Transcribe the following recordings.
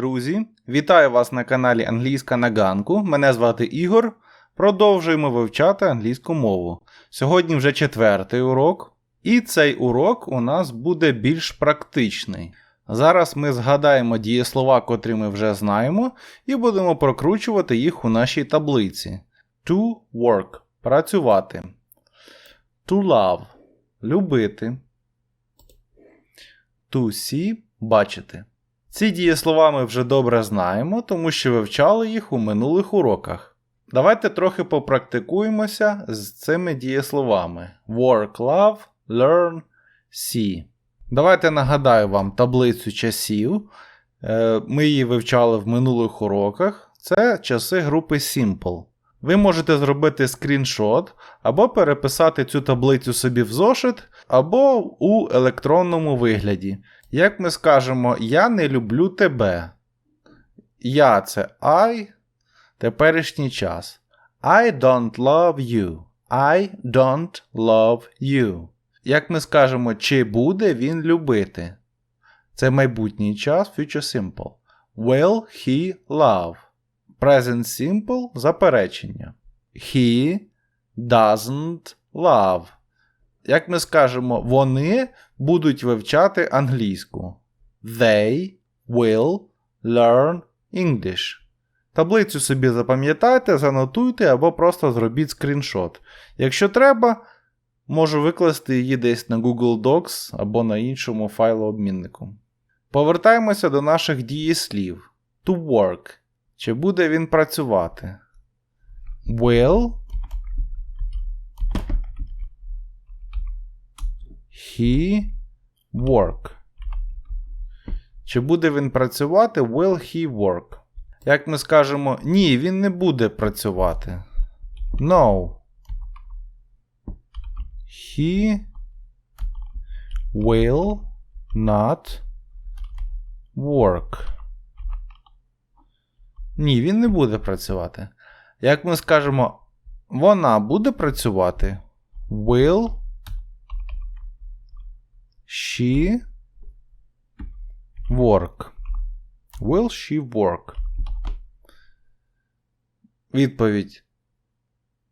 Друзі, вітаю вас на каналі Англійська на ганку. Мене звати Ігор. Продовжуємо вивчати англійську мову. Сьогодні вже четвертий урок, і цей урок у нас буде більш практичний. Зараз ми згадаємо дієслова, котрі ми вже знаємо, і будемо прокручувати їх у нашій таблиці. To work працювати. To love любити. To see бачити. Ці дієслова ми вже добре знаємо, тому що вивчали їх у минулих уроках. Давайте трохи попрактикуємося з цими дієсловами: work, love, learn, see. Давайте нагадаю вам таблицю часів. Е, Ми її вивчали в минулих уроках. Це часи групи Simple. Ви можете зробити скріншот або переписати цю таблицю собі в зошит, або у електронному вигляді. Як ми скажемо, я не люблю тебе. Я це I, теперішній час. I don't love you. I don't love you. Як ми скажемо, чи буде він любити? Це майбутній час future simple. Will he love? Present simple заперечення. He doesn't love. Як ми скажемо, вони будуть вивчати англійську. They will learn English. Таблицю собі запам'ятайте, занотуйте або просто зробіть скріншот. Якщо треба, можу викласти її десь на Google Docs або на іншому файлообміннику. Повертаємося до наших дієслів. To work. Чи буде він працювати? Will he work? Чи буде він працювати? Will he work? Як ми скажемо, ні, він не буде працювати. No. He will not work. Ні, він не буде працювати. Як ми скажемо, вона буде працювати? Will she work? Will she work? Відповідь.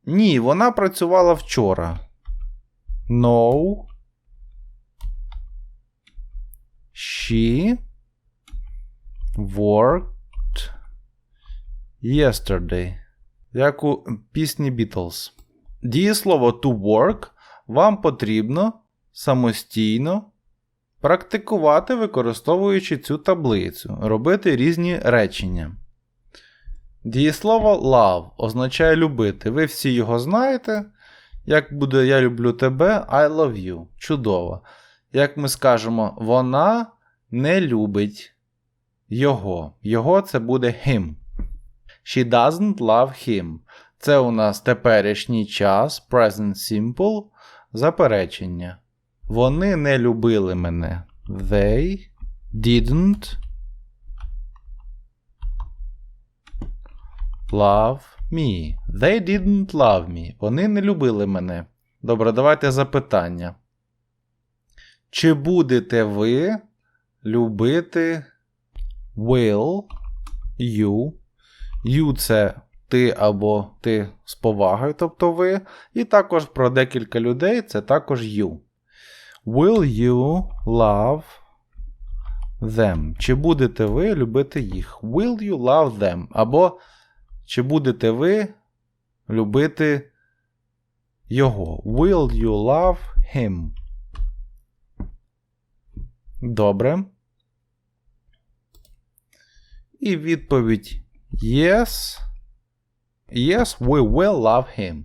Ні, вона працювала вчора. No. She worked yesterday. Як у пісні Beatles. Дієслово to work вам потрібно самостійно практикувати, використовуючи цю таблицю, робити різні речення. Дієслово love означає любити. Ви всі його знаєте. Як буде Я люблю тебе, I love you. Чудово. Як ми скажемо, вона не любить його. Його це буде him. She doesn't love him. Це у нас теперішній час, present simple, заперечення. Вони не любили мене. They didn't love me. They didn't love me. Вони не любили мене. Добре, давайте запитання. Чи будете ви любити will you? You це ти або ти з повагою, тобто ви. І також про декілька людей це також you. Will you love them? Чи будете ви любити їх? Will you love them? Або чи будете ви любити його? Will you love him? Добре. І відповідь Yes. Yes, we will love him.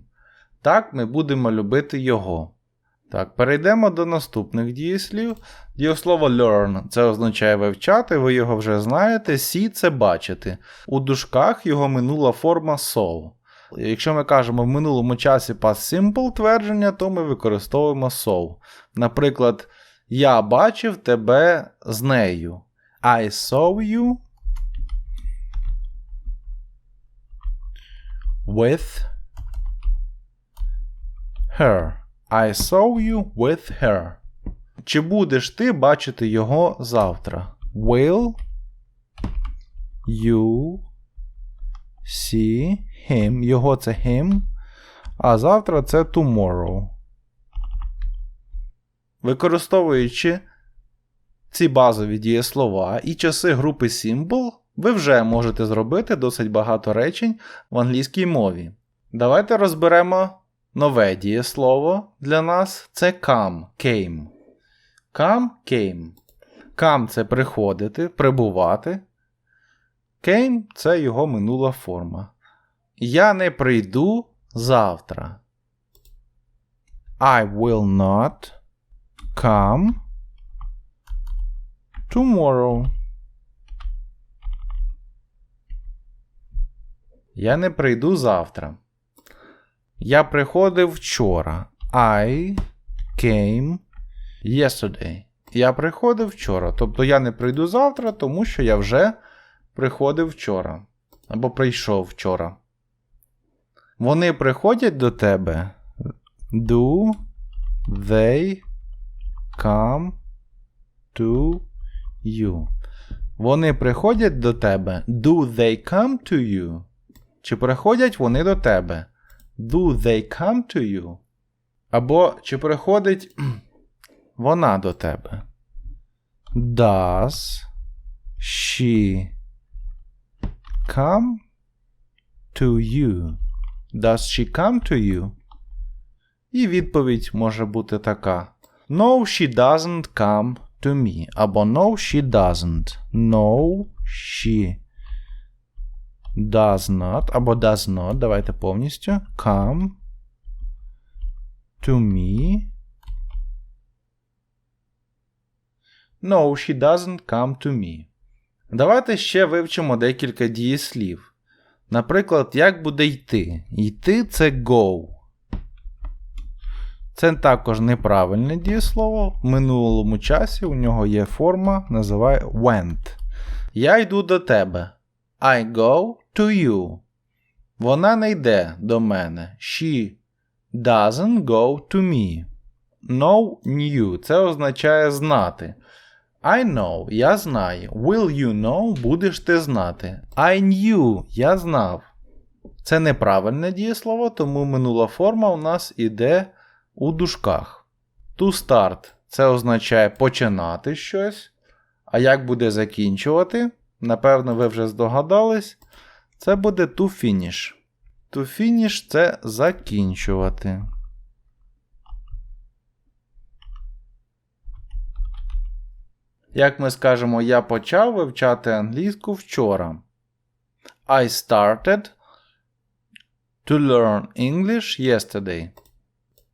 Так, ми будемо любити його. Так, перейдемо до наступних дієслів. Дієслово learn це означає вивчати, ви його вже знаєте. See – це бачити. У дужках його минула форма saw. Якщо ми кажемо в минулому часі past simple твердження, то ми використовуємо saw. Наприклад, я бачив тебе з нею. I saw you with her. I saw you with her. Чи будеш ти бачити його завтра? Will you see him. Його це him. А завтра це tomorrow. Використовуючи ці базові дієслова і часи групи Symbol, ви вже можете зробити досить багато речень в англійській мові. Давайте розберемо нове дієслово для нас це come, came. Come, came. Come це приходити, прибувати. Came це його минула форма. Я не прийду завтра. I will not come tomorrow. Я не прийду завтра. Я приходив вчора. I came yesterday. Я приходив вчора. Тобто я не прийду завтра, тому що я вже приходив вчора. Або прийшов вчора. Вони приходять до тебе. Do they come to you? Вони приходять до тебе. Do they come to you? Чи приходять вони до тебе? Do they come to you? Або чи приходить вона до тебе? Does she come to you? Does she come to you? І відповідь може бути така: No, she doesn't come to me. Або No, she doesn't. No, she does not. Або does not. Давайте повністю. Come to me. No, she doesn't come to me. Давайте ще вивчимо декілька дієслів. Наприклад, як буде йти? Йти це go. Це також неправильне дієслово. В минулому часі у нього є форма, називає went. Я йду до тебе. I go to you. Вона не йде до мене. She doesn't go to me. Know new. Це означає знати. I know, я знаю. Will you know, будеш ти знати. I knew, я знав. Це неправильне дієслово, тому минула форма у нас іде у дужках. To start це означає починати щось. А як буде закінчувати? Напевно, ви вже здогадались. Це буде to finish. To finish це закінчувати. Як ми скажемо, я почав вивчати англійську вчора. I started to learn English yesterday.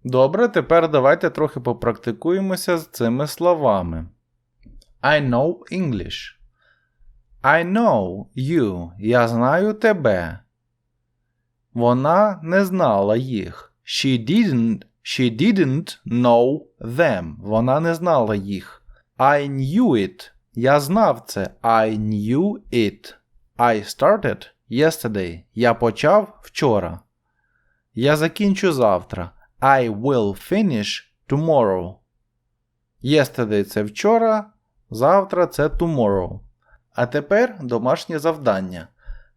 Добре, тепер давайте трохи попрактикуємося з цими словами. I know English. I know you. Я знаю тебе. Вона не знала їх. She didn't She didn't know them. Вона не знала їх. I knew it. Я знав це. I knew it. I started yesterday. Я почав вчора. Я закінчу завтра. I will finish tomorrow. Yesterday це вчора. Завтра це tomorrow. А тепер домашнє завдання.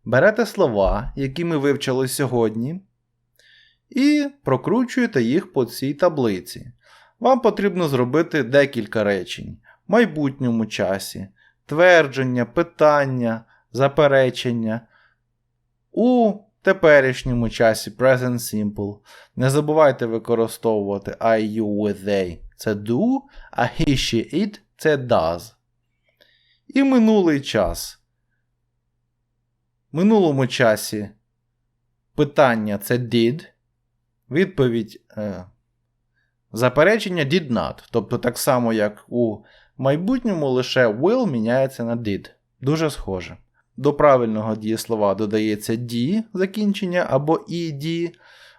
Берете слова, які ми вивчили сьогодні, і прокручуєте їх по цій таблиці. Вам потрібно зробити декілька речень в майбутньому часі, твердження, питання, заперечення. У теперішньому часі Present Simple. Не забувайте використовувати I, you, with, they. Це do, а he, she, it це does. І минулий час. Минулому часі питання це did. Відповідь е, заперечення did not. Тобто так само, як у майбутньому, лише will міняється на did. Дуже схоже. До правильного дієслова додається D закінчення або ed.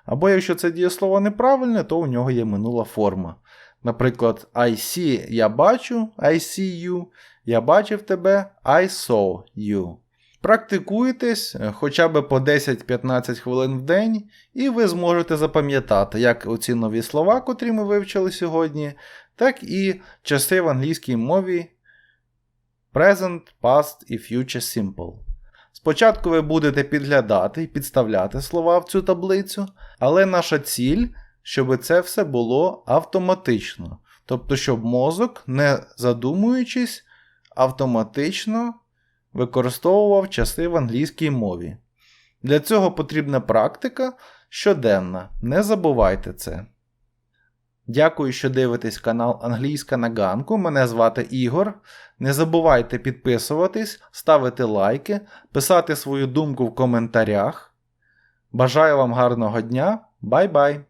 Або якщо це дієслово неправильне, то у нього є минула форма. Наприклад, I see я бачу, I see you. Я бачив тебе, I saw you. Практикуйтесь хоча б по 10-15 хвилин в день, і ви зможете запам'ятати як оці нові слова, котрі ми вивчили сьогодні, так і часи в англійській мові Present, Past і Future Simple. Спочатку ви будете підглядати і підставляти слова в цю таблицю, але наша ціль, щоб це все було автоматично. Тобто, щоб мозок, не задумуючись, автоматично використовував часи в англійській мові. Для цього потрібна практика щоденна. Не забувайте це. Дякую, що дивитесь канал Англійська на ганку. Мене звати Ігор. Не забувайте підписуватись, ставити лайки, писати свою думку в коментарях. Бажаю вам гарного дня. Бай-бай!